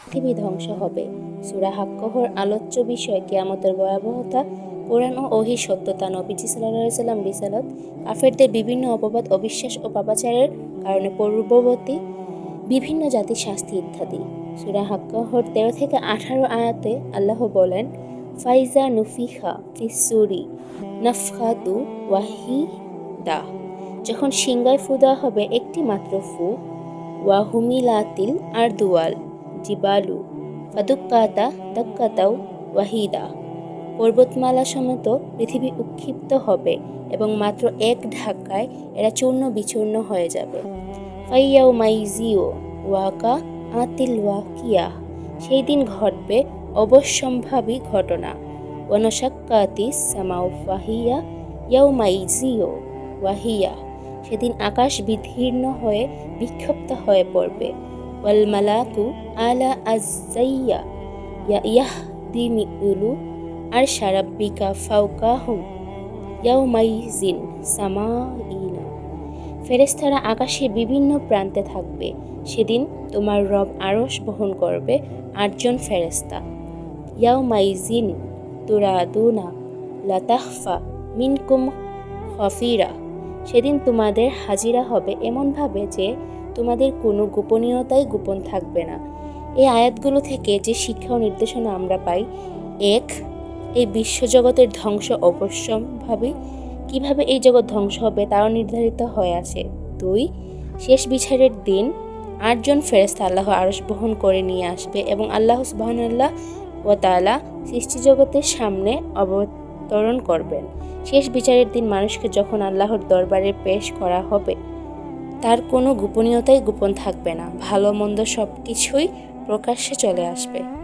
পৃথিবী ধ্বংস হবে। সুরা হাক্কহর আলোচ্য বিষয় কেয়ামতের ভয়াবহতা, কোরআন ও ওহি সত্যতা, নবীজি সাল্লাহ সাল্লাম রিসালত, কাফেরদের বিভিন্ন অপবাদ, অবিশ্বাস ও পাপাচারের কারণে পূর্ববর্তী বিভিন্ন জাতির শাস্তি ইত্যাদি। সুরা হাক্কহর তেরো থেকে আঠারো আয়াতে আল্লাহ বলেন, ফাইজা নুফিখা ফিসুরি ওয়াহি ওয়াহিদা। যখন সিংগায় ফু দেওয়া হবে, একটি মাত্র ফু, ওয়াহুমিলাতিল আর দুয়াল জিবালু ফাদুক্কাতা দাক্কাতাও ওয়াহিদা। পর্বতমালা সমেত পৃথিবী উৎক্ষিপ্ত হবে এবং মাত্র এক ধাক্কায় এরা চূর্ণ বিচূর্ণ হয়ে যাবে। ফাইয়াও মাইজিও ওয়াকা আতিল ওয়াকিয়া। সেই দিন ঘটবে অবশ্যম্ভাবী ঘটনা। ওয়ানসাক্কাতি সামাউ ফাহিয়া, ইয়াও মাইজিও ওয়াহিয়া। সেদিন আকাশ বিধীর্ণ হয়ে বিক্ষিপ্ত হয়ে পড়বে। ওয়াল মালাকু আলা আজাইয়া ইয়া ইয়াহদিমিউলু আর সারাব্বিকা ফাউকাহুম ইয়াউমাইজিন সামাইনা ফেরেস্তারা আকাশের বিভিন্ন প্রান্তে থাকবে। সেদিন তোমার রব আরশ বহন করবে আটজন ফেরেস্তা ইয়াউমাইজিন তুরাদুনা লাতাহফা মিনকুম খফিরা। সেদিন তোমাদের হাজিরা হবে এমনভাবে যে তোমাদের কোনো গোপনীয়তাই গোপন থাকবে না। এই আয়াতগুলো থেকে যে শিক্ষা ও নির্দেশনা আমরা পাই, এক, এই বিশ্বজগতের ধ্বংস অবশ্যম্ভাবী। কীভাবে এই জগৎ ধ্বংস হবে তাও নির্ধারিত হয়ে আছে। দুই, শেষ বিচারের দিন আটজন ফেরেস্তা আল্লাহ আরস বহন করে নিয়ে আসবে এবং আল্লাহ সুবাহান্লাহ ও তালা সৃষ্টিজগতের সামনে অবতরণ করবেন। শেষ বিচারের দিন মানুষকে যখন আল্লাহর দরবারে পেশ করা হবে তার কোনো গোপনীয়তাই গোপন থাকবে না। ভালো মন্দ সব কিছুই প্রকাশ্যে চলে আসবে।